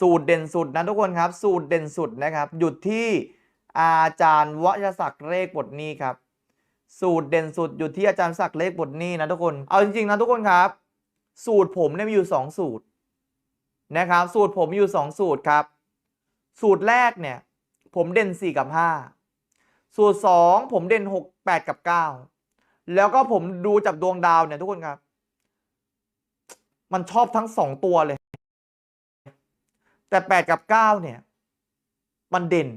สูตรเด่นสุดนะทุกคนครับ สูตรเด่นสุดนะครับหยุดที่อาจารย์วชศักดิ์เลขบทนี้ครับ สูตรเด่นสุดอยู่ที่อาจารย์ศักดิ์เลขบทนี้นะทุกคนเอาจริงๆนะทุกคนครับ สูตรผมเนี่ยมีอยู่ 2 สูตรนะครับ สูตรผมมีอยู่ 2 สูตรครับ สูตรแรกเนี่ย ผมเด่น 4 กับ 5 สูตร 2 ผมเด่น 6 8 กับ 9 แล้วก็ผมดูจากดวงดาวเนี่ยทุกคนครับ มันชอบทั้ง 2 ตัวเลย แต่ 8 กับ 9 เนี่ย มันเด่น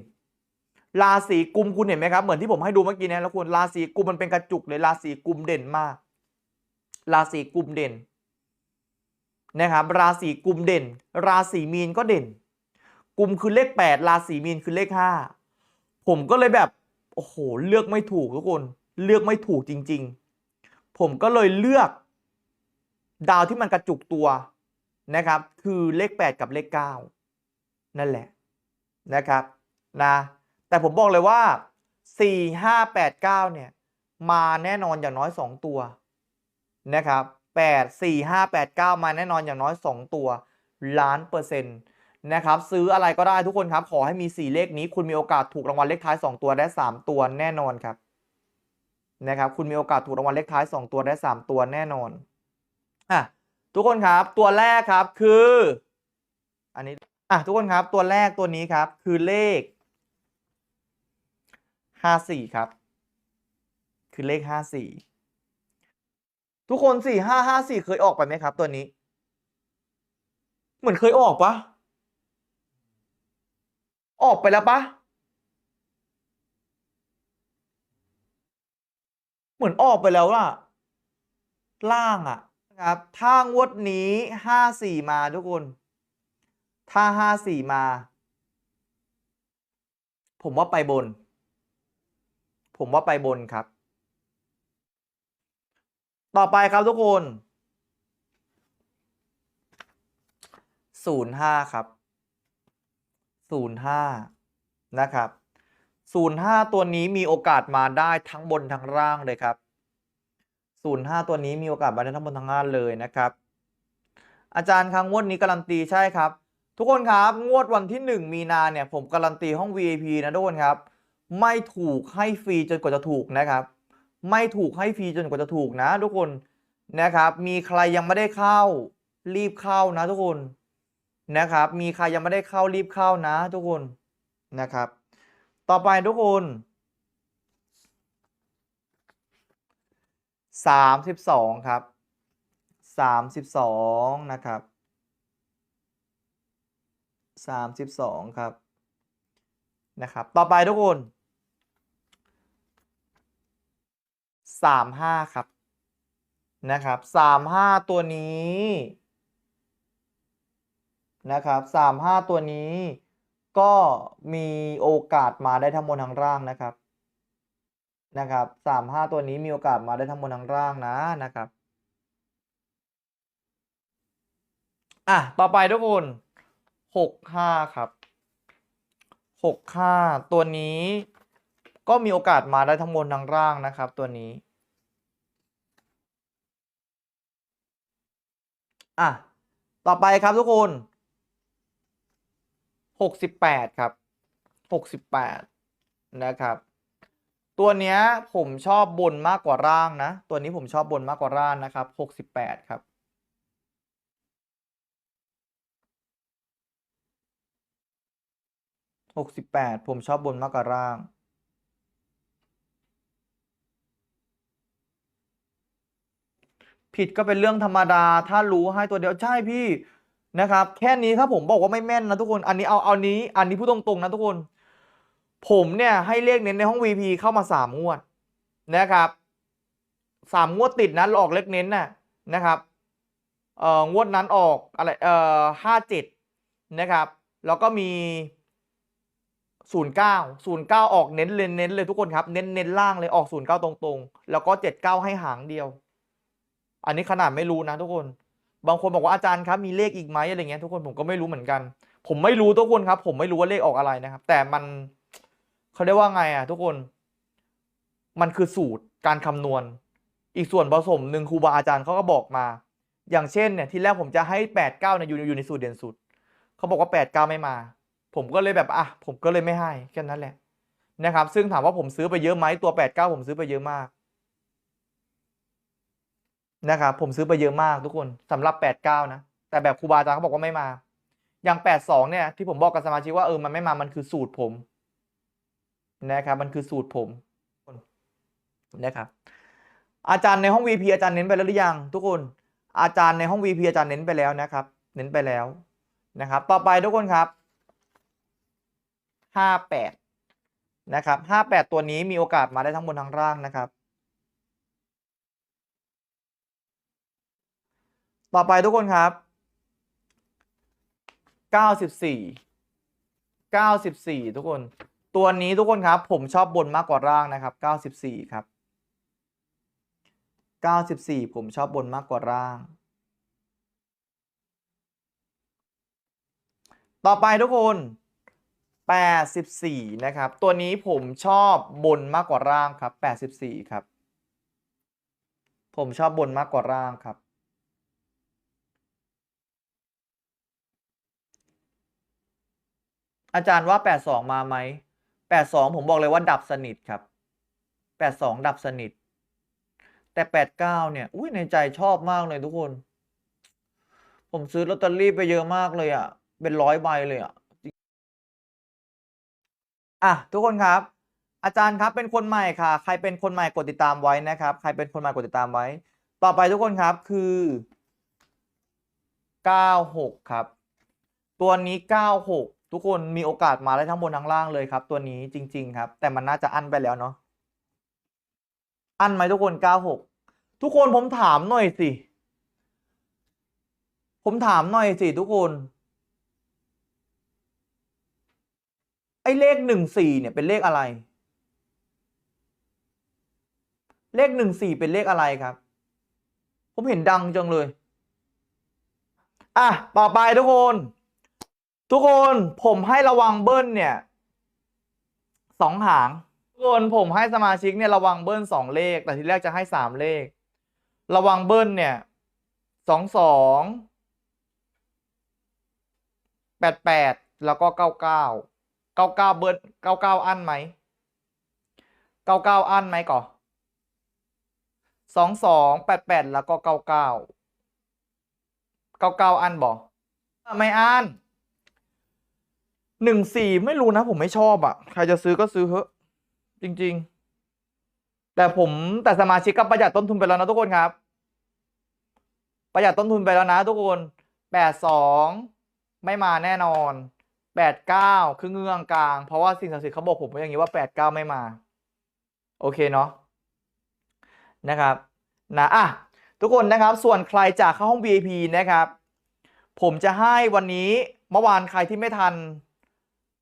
ราศีกุมคุณเห็นไหมครับ เหมือนที่ผมให้ดูเมื่อกี้เนะแล้วคุณราศีกุมมันเป็นกระจุกเลยราศีกุมเด่นมาก ราศีกุมเด่นนะครับราศีกุมเด่น ราศีมีนก็เด่น กุมคือเลข 8 ราศีมีนคือเลข 5 ผมก็เลยแบบโอ้โหเลือกไม่ถูกทุกคนเลือกไม่ถูกจริง ๆ ผมก็เลยเลือก ดาวที่มันกระจุกตัวนะครับ คือเลข 8 กับเลข 9 นั่นแหละนะครับนะแต่ผมบอกเลยว่า 4 5 8 9 เนี่ย มาแน่นอนอย่างน้อย 2 ตัวนะครับ8 4 5 8 9 มาแน่นอนอย่างน้อย 2 ตัวล้านเปอร์เซ็นต์นะครับซื้ออะไรก็ได้ทุกคนครับ ขอให้มี 4 เลขนี้ คุณมีโอกาสถูกรางวัลเลขท้าย 2 ตัวได้3ตัวแน่นอนครับนะครับคุณมีโอกาสถูกรางวัลเลขท้าย 2 ตัวได้3ตัวแน่นอนอะทุกคนครับตัวแรกครับคืออันนี้ อะทุกคนครับตัวแรกตัวนี้ครับคือเลขห้าสี่ครับ คือเลขห้าสี่ทุกคนสี่ห้าห้าสี่เคยออกไปไหมครับตัวนี้ เหมือนเคยออกปะออกไปแล้วปะเหมือนออกไปแล้วอะล่างอะนะครับถ้างวดนี้ห้าสี่มาทุกคน ถ้าห้าสี่มา ผมว่าไปบน ผมว่าไปบนครับ ต่อไปครับทุกคนศูนย์ห้าครับศูนย์ห้านะครับศูนย์ห้าตัวนี้มีโอกาสมาได้ทั้งบนทั้งล่างเลยครับศูนย์ห้าตัวนี้มีโอกาสมาได้ทั้งบนทั้งล่างเลยนะครับ อาจารย์ครั้งวดนี้การันตีใช่ครับ ทุกคนครับ งวดวันที่ 1 มีนาเนี่ย ผมการันตีห้อง VIP นะทุกคนครับ ไม่ถูกให้ฟรีจนกว่าจะถูกนะครับ ไม่ถูกให้ฟรีจนกว่าจะถูกนะ ทุกคนนะครับ มีใครยังไม่ได้เข้า รีบเข้านะทุกคนนะครับ มีใครยังไม่ได้เข้ารีบเข้านะ ทุกคนนะครับ ต่อไปทุกคนสามสิบสองครับสามสิบสองนะครับ สามสิบสองครับนะครับ ต่อไปทุกคนสามห้าครับนะครับสามห้าตัวนี้นะครับสามห้าตัวนี้ ก็มีโอกาสมาได้ทั้งบนทั้งล่างนะครับนะครับสามห้าตัวนี้มีโอกาสมาได้ทั้งบนทั้งล่างนะนะครับ อะ ต่อไปทุกคน หกห้าครับหกห้าตัวนี้ก็มีโอกาสมาได้ทั้งบนทั้งล่างนะครับ ตัวนี้ อะ ต่อไปครับทุกคนหกสิบแปดครับหกสิบแปดนะครับ ตัวเนี้ยผมชอบบนมากกว่าร่างนะ ตัวนี้ผมชอบบนมากกว่าร่างนะครับหกสิบแปดครับ หกสิบแปดผมชอบบนมากกว่าร่าง ผิดก็เป็นเรื่องธรรมดา ถ้ารู้ให้ตัวเดียวใช่พี่นะครับ แค่นี้ถ้าผมบอกว่าไม่แม่นนะทุกคน อันนี้เอาเอานี้ อันนี้พูดตรงๆนะทุกคน ผมเนี่ยให้เลขเน้นในห้อง VP เข้ามาสามงวดนะครับสามงวดติดนะออกเลขเน้นน่ะนะครับเอ่องวดนั้นออกอะไรเอ่อห้าเจ็ดนะครับ แล้วก็มี ศูนย์เก้าศูนย์เก้าออกเน้นเลยเน้นเลยทุกคนครับ เน้นเน้นล่างเลยออกศูนย์เก้าตรงๆ แล้วก็เจ็ดเก้าให้หางเดียว อันนี้ขนาดไม่รู้นะทุกคน บางคนบอกว่าอาจารย์ครับมีเลขอีกไหมอะไรเงี้ยทุกคนผมก็ไม่รู้เหมือนกัน ผมไม่รู้ทุกคนครับ ผมไม่รู้ว่าเลขออกอะไรนะครับ แต่มันเขาเรียกว่าไงอะ ทุกคน มันคือสูตรการคำนวณ อีกส่วนผสมหนึ่งครูบาอาจารย์เขาก็บอกมา อย่างเช่นเนี่ยที่แรกผมจะให้แปดเก้าเนี่ยอยู่อยู่ในสูตรเด่นสุดเขาบอกว่าแปดเก้าไม่มา ผมก็เลยแบบอะผมก็เลยไม่ให้แค่นั้นแหละนะครับ ซึ่งถามว่าผมซื้อไปเยอะไหมตัวแปดเก้าผมซื้อไปเยอะมากนะครับผมซื้อไปเยอะมากทุกคนสำหรับแปดเก้านะ แต่แบบครูบาอาจารย์เขาบอกว่าไม่มา อย่างแปดสองเนี่ยที่ผมบอกกับสมาชิกว่าเออมันไม่มามันคือสูตรผมนะครับมันคือสูตรผมนะครับอาจารย์ในห้อง VP อาจารย์เน้นไปแล้วหรือยัง ทุกคน อาจารย์ในห้อง VP อาจารย์เน้นไปแล้วนะครับ เน้นไปแล้วนะครับ ต่อไปทุกคนครับ ห้าแปดนะครับห้าแปดตัวนี้มีโอกาสมาได้ทั้งบนทั้งล่างนะครับ ต่อไปทุกคนครับเก้าสิบสี่เก้าสิบสี่ทุกคน ตัวนี้ทุกคนครับ ผมชอบบนมากกว่าล่างนะครับเก้าสิบสี่ครับเก้าสิบสี่ผมชอบบนมากกว่าล่างต่อไปทุกคน แปดสิบสี่นะครับ ตัวนี้ผมชอบบนมากกว่าล่างครับแปดสิบสี่ครับ ผมชอบบนมากกว่าล่างครับ อาจารย์ว่าแปดสองมาไหมแปดสองผมบอกเลยว่าดับสนิทครับแปดสองดับสนิท แต่แปดเก้าเนี่ย อุ้ยในใจชอบมากเลยทุกคน ผมซื้อลอตเตอรี่ไปเยอะมากเลยอะ่ะ เป็นร้อยใบเลยอะ่ะ อะทุกคนครับ อาจารย์ครับเป็นคนใหม่ค่ะ ใครเป็นคนใหม่กดติดตามไว้นะครับ ใครเป็นคนใหม่กดติดตามไว้ ต่อไปทุกคนครับคือเก้าหกครับ ตัวนี้เก้าหกทุกคนมีโอกาสมาได้ทั้งบนทั้งล่างเลยครับ ตัวนี้จริง ๆ ครับ แต่มันน่าจะอั้นไปแล้วเนาะอั้นไหมทุกคนเก้าหกทุกคนผมถามหน่อยสิผมถามหน่อยสิทุกคน ไอ้เลขหนึ่งสี่เนี่ยเป็นเลขอะไร เลขหนึ่งสี่เป็นเลขอะไรครับ ผมเห็นดังจังเลย อะ ต่อไปทุกคน ทุกคนผมให้ระวังเบิ้ลเนี่ยสองหางทุกคนผมให้สมาชิกเนี่ยระวังเบิ้ลสองเลข แต่ทีแรกจะให้สามเลข ระวังเบิ้ลเนี่ยสองสองแปดแปดแล้วก็เก้าเก้า เก้าเก้าเบิ้ลเก้าเก้าอันไหมเก้าเก้าอันไหมก่อสองสองแปดแปดแล้วก็เก้าเก้าเก้าเก้าอันบ่ไม่อันหนึ่งสี่ไม่รู้นะผมไม่ชอบอะ ใครจะซื้อก็ซื้อเถอะจริง ๆ แต่ผมแต่สมาชิกก็ประหยัดต้นทุนไปแล้วนะทุกคนครับ ประหยัดต้นทุนไปแล้วนะทุกคนแปดสองไม่มาแน่นอน แปดเก้าคือเงืองกลาง เพราะว่าสิ่งศักดิ์สิทธิ์เขาบอกผมไว้อย่างนี้ว่าแปดเก้าไม่มา โอเคเนาะนะครับนะอะทุกคนนะครับส่วนใครจากเข้าห้อง VIP นะครับ ผมจะให้วันนี้เมื่อวานใครที่ไม่ทัน